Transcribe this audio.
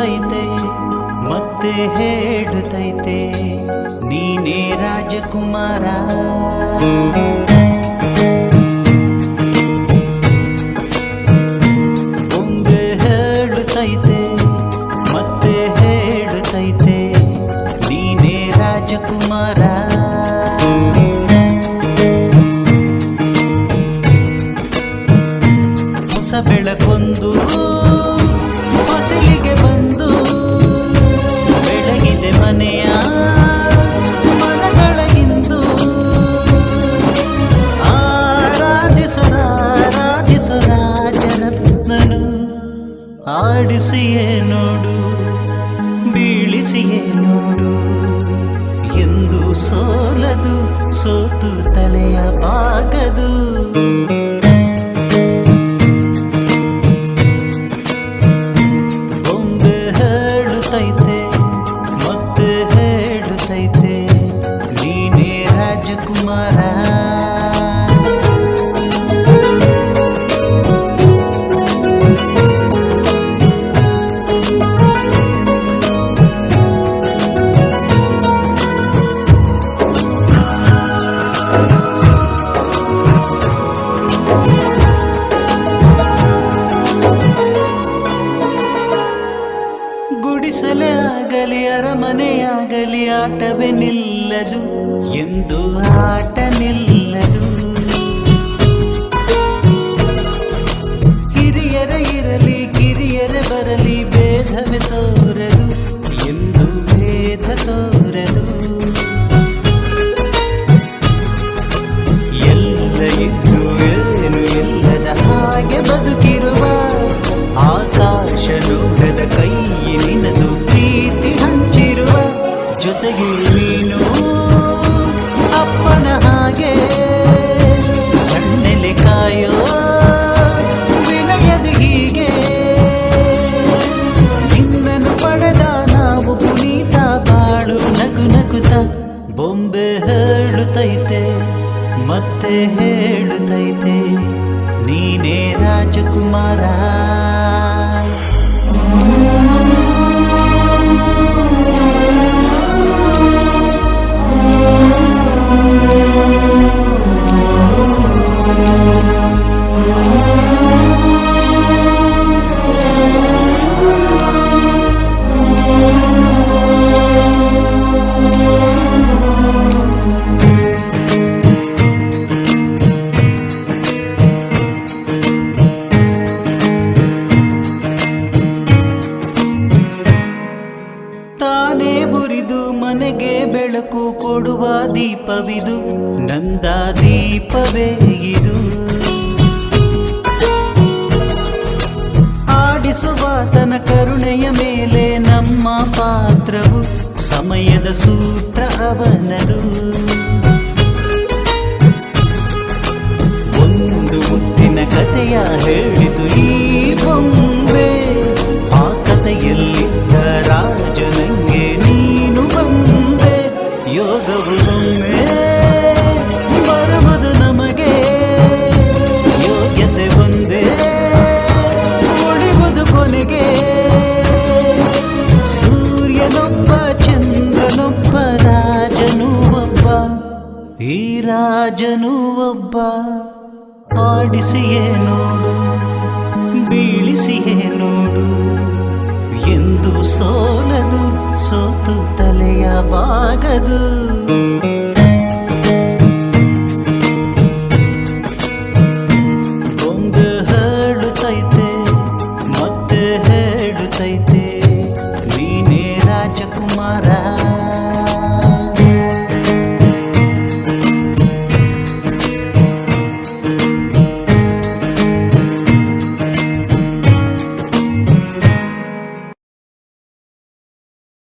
ಮಾತೈತೆ ಮತ್ತೆ ಹೇಳುತ್ತೈತೆ ನೀನೇ ರಾಜಕುಮಾರ. ಒಮ್ಮೆ ಹೇಳುತ್ತೈತೆ ಮತ್ತೆ ಹೇಳುತ್ತೈತೆ ನೀನೇ ರಾಜಕುಮಾರ. ಹೊಸ ಬೆಳಕೊಂದು ಆಡಿಸಿಯೇ ನೋಡು ಬೀಳಿಸಿಯೇ ನೋಡು. ಎಂದು ಸೋಲದು ಸೋತು ತಲೆಯ ಬಾಗದು ಆಟವೇ ನಿಲ್ಲದು ಎಂದು ಆಟ ನಿಲ್ಲದು ಹಿರಿಯರ ಇರಲಿ, ಕಿರಿಯರ ಬರಲಿ, ಭೇದವೇ ತೋರದು, ಎಂದು ಭೇದ ತೋರದು. ಎಲ್ಲ ಇದ್ದು ಏನು ಇಲ್ಲದ ಹಾಗೆ ಬದುಕಿರುವ ಬೊಂಬೆ ಹೇಳುತ್ತೈತೆ ಮತ್ತೆ ಹೇಳುತ್ತೈತೆ ನೀನೇ ರಾಜಕುಮಾರ. ಮನೆಗೆ ಬೆಳಕು ಕೊಡುವ ದೀಪವಿದು, ನಂದ ದೀಪವೇ ಇದು. ಆಡಿಸುವ ತನ ಕರುಣೆಯ ಮೇಲೆ ನಮ್ಮ ಪಾತ್ರವು, ಸಮಯದ ಸೂತ್ರ ಅವನದು. ರಾಜನು ಒಬ್ಬ ಆಡಿಸಿಯೇ ಎಂದು ಸೋಲದು ಸೋತು ತಲೆಯ ಬಾಗದು.